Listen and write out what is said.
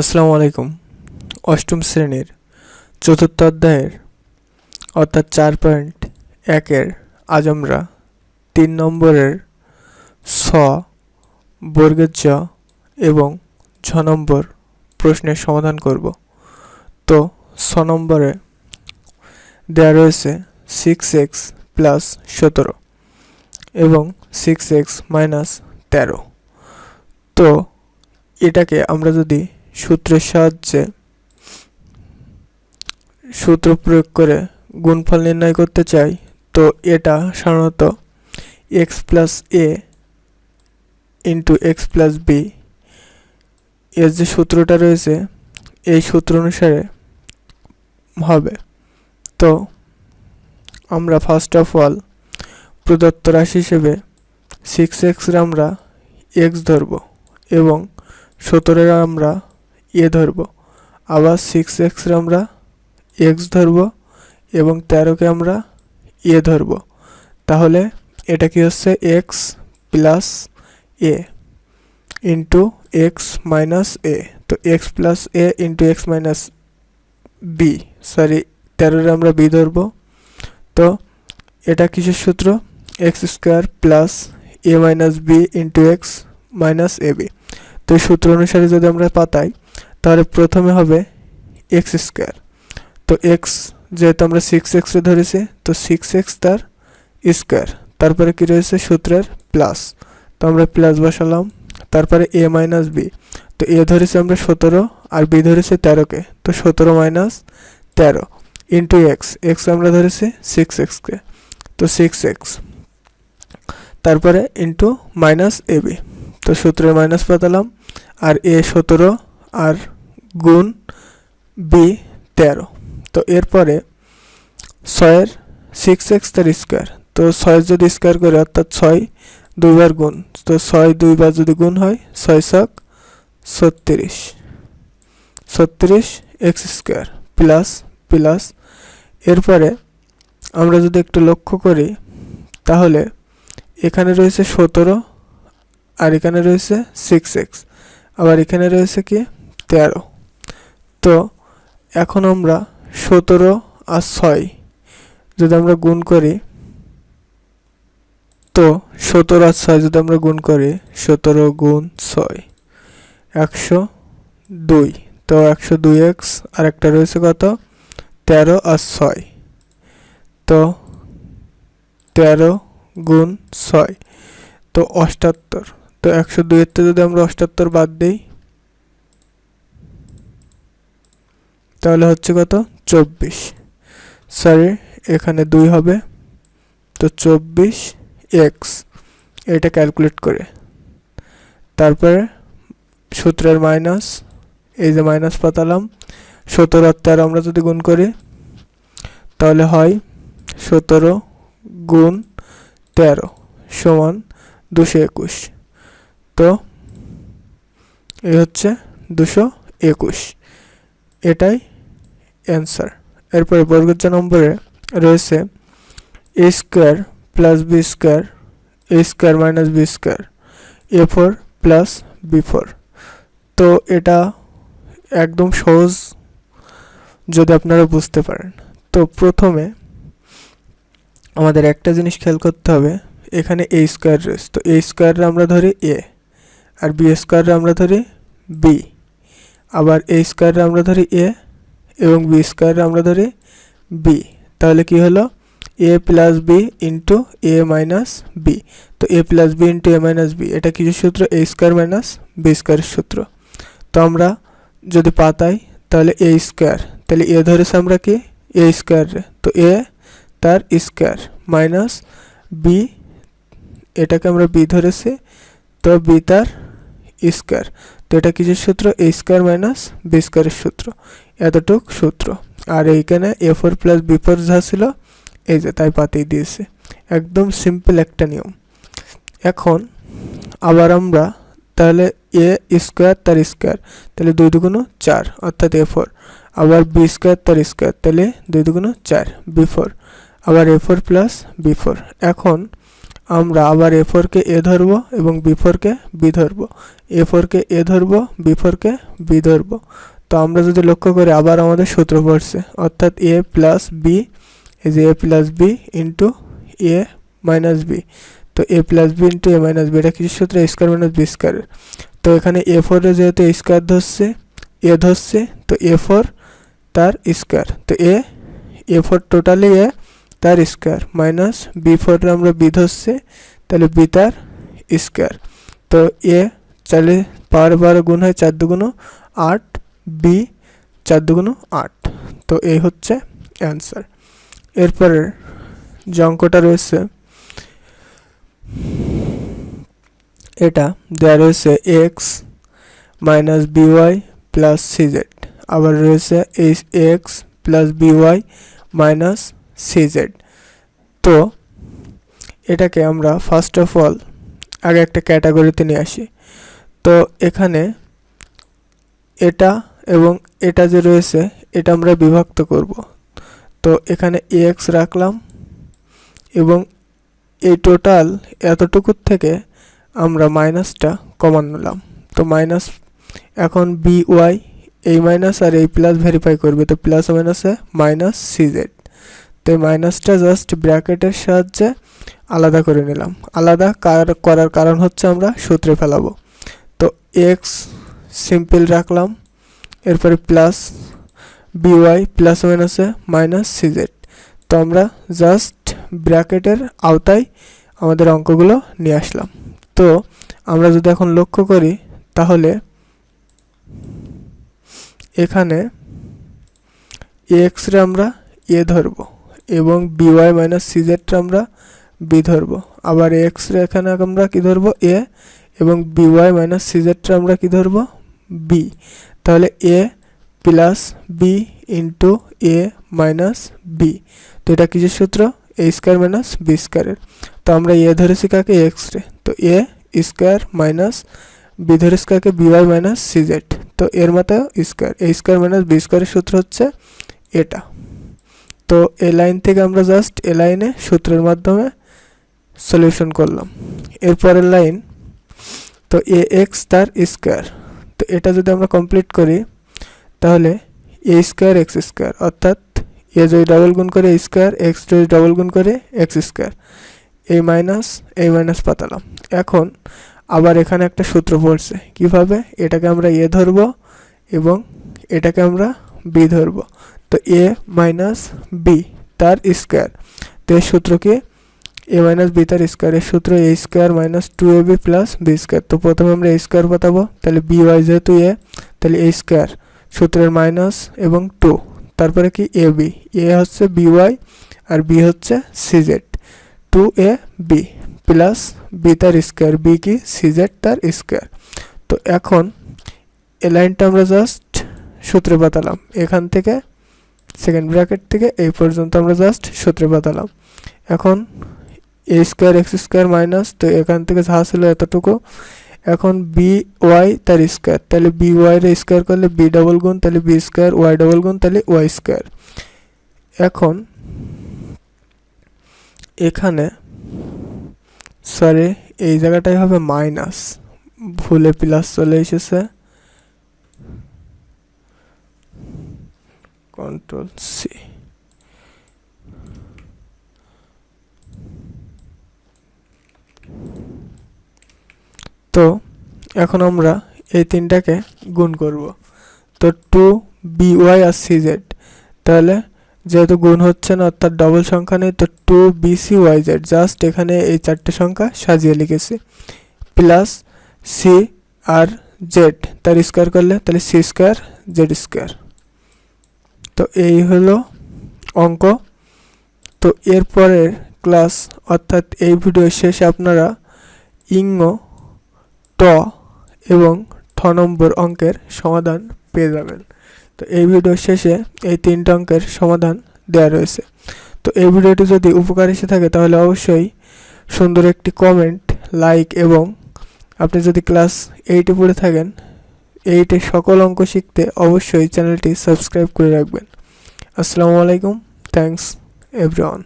আসসালামু আলাইকুম। অষ্টম শ্রেণির চতুর্থ অধ্যায়ের অর্থাৎ চার পয়েন্ট একের আজ আমরা তিন নম্বরের স, বর্গের জ এবং ছ নম্বর প্রশ্নের সমাধান করব। তো ছ নম্বরে দেওয়া রয়েছে সিক্স এক্স প্লাস সতেরো এবং সিক্স এক্স মাইনাস তেরো। তো এটাকে আমরা যদি সূত্রের সাহায্যে। সূত্র প্রয়োগ করে গুণফল নির্ণয় করতে চাই, তো এটা সাধারণত x plus a into x plus b এর যে সূত্রটা রয়েছে, এই সূত্র অনুসারে হবে। তো আমরা ফার্স্ট অফ অল প্রদত্ত রাশি হিসেবে সিক্স এক্সের আমরা এক্স ধরব এবং সতেরোর আমরা এ ধরব। আবার সিক্স এক্সের আমরা এক্স ধরব এবং তেরোকে আমরা এ ধরব। তাহলে এটা কি হচ্ছে? X plus a into x minus a তো x plus a into x minus b sorry তেরোরে আমরা বি ধরব। তো এটা কিসের সূত্র? X square plus a minus b into x minus a b তো সূত্র অনুসারে যদি আমরা পাতাই তাহলে প্রথমে হবে এক্স স্কোয়ার তো এক্স যেহেতু আমরা সিক্স এক্সে ধরেছি, তো সিক্স এক্স তার স্কোয়ার তারপরে কি রয়েছে? সূত্রের প্লাস তো আমরা প্লাস বসালাম। তারপরে এ মাইনাস বি তো এ ধরেছি আমরা সতেরো, আর বি ধরেছি তেরোকে। তো সতেরো মাইনাস তেরো ইন্টু এক্স এক্স আমরা ধরেছি সিক্স এক্সকে তো সিক্স এক্স তারপরে ইন্টু মাইনাস এ বি তো সূত্রে মাইনাস পাতালাম। আর এ সতেরো আর গুণ বি তেরো। তো এরপরে ছয়ের সিক্স এক্স তার স্কোয়ার তো ছয়ের যদি স্কোয়ার করে, অর্থাৎ ছয় দুইবার গুণ। তো ছয় দুইবার যদি গুণ হয়, ছয় শক ছত্রিশ। ছত্রিশ এক্স স্কোয়ার প্লাস প্লাস এরপরে আমরা যদি একটু লক্ষ্য করি, তাহলে এখানে রয়েছে সতেরো আর এখানে রয়েছে সিক্স এক্স আবার এখানে রয়েছে কি? তেরো। তো এখন আমরা সতেরো আর ছয় যদি আমরা গুণ করি, তো সতেরো আর ছয় যদি আমরা গুণ করি, সতেরো গুণ ছয়, একশো দুই। তো একশো দুই এক্স আর একটা রয়েছে কত? তেরো আর ছয়। তো তেরো গুণ ছয়, তো অষ্টাত্তর। তো একশো দুইয়ের যদি আমরা অষ্টাত্তর বাদ দিই তাহলে হচ্ছে কত? চব্বিশ। সরি এখানে দুই হবে। তো চব্বিশ এক্স। এটা ক্যালকুলেট করে। তারপরে সূত্রের মাইনাস, এই যে মাইনাস পাতালাম, সতেরো তেরো আমরা যদি গুণ করি, তাহলে হয় সতেরো গুণ তেরো সমান দুশো একুশ। তো এই হচ্ছে দুশো একুশ। এটাই অ্যান্সার এরপরে বর্গজ নম্বরে রয়েছে a square plus b square a square minus b square a four plus b four তো এটা একদম সহজ যদি আপনারা বুঝতে পারেন। তো প্রথমে আমাদের একটা জিনিস খেয়াল করতে হবে, এখানে এ স্কোয়ার রয়েছে। তো এ স্কোয়ারে আমরা ধরি এ আর বি স্কোয়ারে আমরা ধরি বি আবার এ স্কোয়ারে আমরা ধরি এ এবং বি স্কোয়ারে আমরা ধরি বি তাহলে কি হলো? A plus B into A minus B তো A plus B into A minus B এটা কিছু সূত্র? এ স্কোয়ার মাইনাস বি স্কোয়ারের সূত্র। তো আমরা যদি পাতাই, তাহলে এ স্কোয়ার তাহলে এ ধরেছে আমরা কি? এ। স্কোয়ার তো এ তার স্কোয়ার মাইনাস বি এটাকে আমরা বি ধরেছি। তো বি তার স্কোয়ার তো এটা কিসের সূত্র? এ স্কোয়ার মাইনাস বি স্কোয়ারের সূত্র। এতটুক সূত্র। আর এইখানে A four plus B four যা ছিল, এই যে তাই পাতেই দিয়েছে। একদম সিম্পল একটা নিয়ম। এখন আবার আমরা তাহলে এ স্কোয়ার তার স্কোয়ার তাহলে দুই দুগুণ চার, অর্থাৎ এ ফোর আবার বি স্কোয়ার তার স্কোয়ার তাহলে দুই দুগুণ চার বি ফোর আবার A four plus B four এখন আমরা আবার এ ফোরকে এ ধরব এবং বি ফোরকে বি ধরব। এ ফোরকে এ ধরবো, বি ফোরকে বি ধরবো। তো আমরা যদি লক্ষ্য করি, আবার আমাদের সূত্র পড়ছে, অর্থাৎ এ প্লাস বি, এই যে A plus B into A minus B. তো A plus B into A minus B, এটা কিছু সূত্র? স্কোয়ার মাইনাস বি স্কোয়ারের তো এখানে এ ফোরে যেহেতু স্কোয়ার ধরছে, এ ধরছে, তো এ ফোর তার স্কোয়ার। তো এ এ ফোর টোটালি এ তার স্কোয়ার মাইনাস বি ফোরে আমরা বি ধরছে তাহলে বি তার স্কোয়ার তো এ চালে পাওয়ার বারো গুণ হয় চার দুগুণ আট বি চার দুগুণ আট। তো এই হচ্ছে অ্যান্সার এরপরের যে অঙ্কটা রয়েছে, এটা দেওয়া রয়েছে X minus B Y plus C Z আবার রয়েছে H X plus B Y minus C Z তো, এটাকে আমরা ফার্স্ট অফ অল আগে একটা ক্যাটাগরিতে নিয়ে আসি। তো, এখানে এটা এবং এটা যে রয়েছে, এটা আমরা বিভক্ত করব। তো, এখানে এক্স রাখলাম এবং এই টোটাল এতটুকুর থেকে আমরা মাইনাসটা কমান নিলাম। তো মাইনাস এখন বি ওয়াই এই মাইনাস আর এই প্লাস ভেরিফাই করবে। তো প্লাস মাইনাসে মাইনাস সিজেড তো এই মাইনাসটা জাস্ট ব্র্যাকেটের সাহায্যে আলাদা করে নিলাম। আলাদা কার করার কারণ হচ্ছে আমরা সূত্রে ফেলাবো। তো এক্স সিম্পল রাখলাম, এরপরে প্লাস বিওয়াই প্লাস মাইনাসে মাইনাস সিজেড তো আমরা জাস্ট ব্র্যাকেটের আওতায় আমাদের অঙ্কগুলো নিয়ে আসলাম। তো আমরা যদি এখন লক্ষ্য করি, তাহলে এখানে এক্স রে আমরা এ ধরবো। এবং বিওয়াই মাইনাস সিজেডটা আমরা বি ধরবো। আবার এক্স রে এখানে আমরা কি ধরবো? এ এবং বিওয়াই মাইনাস সিজেডটা আমরা কি ধরবো? বি তাহলে A plus B into A minus B তো এটা কিসের সূত্র? এ স্কোয়ার মাইনাস বি স্কোয়ারের তো আমরা এ ধরেছি কাকে? X ray. তো এ স্কোয়ার মাইনাস বি ধরেছি কাকে? বিওয়াই মাইনাস সিজেড তো এর মতো square A square minus B স্কোয়ারের সূত্র হচ্ছে এটা। তো এ লাইন থেকে আমরা জাস্ট এ লাইনে সূত্রের মাধ্যমে সলিউশন করলাম। এরপরের লাইন, তো এ এক্স তার স্কোয়ার তো এটা যদি আমরা কমপ্লিট করি, তাহলে এ স্কোয়ার এক্স স্কোয়ার অর্থাৎ এ যদি ডবল গুণ করে স্কোয়ার এক্স যদি ডবল গুণ করে এক্স স্কোয়ার এই মাইনাস এই মাইনাস পাতালাম। এখন আবার এখানে একটা সূত্র পড়ছে। কীভাবে? এটাকে আমরা এ ধরবো এবং এটাকে আমরা বি ধরবো। তো এ মাইনাস বি তার স্কোয়ার তো এর সূত্র কি এ মাইনাস বি তার স্কোয়ারের সূত্র A square minus two A B plus B square তো প্রথমে আমরা এ স্কোয়ার পাতাবো, তাহলে বি ওয়াই যেহেতু এ তাহলে এ স্কোয়ার সূত্রের মাইনাস এবং টু তারপরে কি? এ বি এ হচ্ছে বি ওয়াই আর বি হচ্ছে C Z two A B plus B তার স্কোয়ার বি কি? সিজেড তার স্কোয়ার তো এখন এ লাইনটা আমরা জাস্ট সূত্রে পাতালাম। এখান থেকে সেকেন্ড ব্র্যাকেট থেকে এই পর্যন্ত আমরা জাস্ট সূত্রে পাতালাম এখন A square X square minus তো এখান থেকে যা ছিল এতটুকু। এখন বি ওয়াই তার স্কোয়ার তাহলে বি ওয়াই স্কোয়ার করলে বি ডবল গুণ, তাহলে বি স্কোয়ার ওয়াই ডবল গুণ, তাহলে ওয়াই স্কোয়ার এখন এখানে সরি এই জায়গাটাই হবে মাইনাস ভুলে প্লাস চলে এসেছে। কন্ট্রোল সি তো এখন আমরা এই তিনটাকে গুণ করব। তো টু বি ওয়াই আর সি জেড তাহলে যেহেতু গুণ হচ্ছে না, অর্থাৎ ডবল সংখ্যা নেই, তো two B C Y Z just এখানে এই চারটে সংখ্যা সাজিয়ে লিখেছি। প্লাস সি আর জেড তার স্কোয়ার করলে, তাহলে সি স্কোয়ার জেড স্কোয়ার তো এই হলো অঙ্ক। তো এরপরের ক্লাস, অর্থাৎ এই ভিডিও শেষে আপনারা ইঙ্গ ট এবং ঠ নম্বর অঙ্কের সমাধান পেয়ে যাবেন। তো এই ভিডিও শেষে এই তিনটে অঙ্কের সমাধান দেওয়া রয়েছে। তো এই ভিডিওটি যদি উপকার এসে থাকে তাহলে অবশ্যই সুন্দর একটি কমেন্ট লাইক এবং আপনি যদি ক্লাস এইটে পড়ে থাকেন এইটে সকল অঙ্ক শিখতে অবশ্যই চ্যানেলটি সাবস্ক্রাইব করে রাখবেন। আসসালামু আলাইকুম থ্যাংকস এভরিওয়ান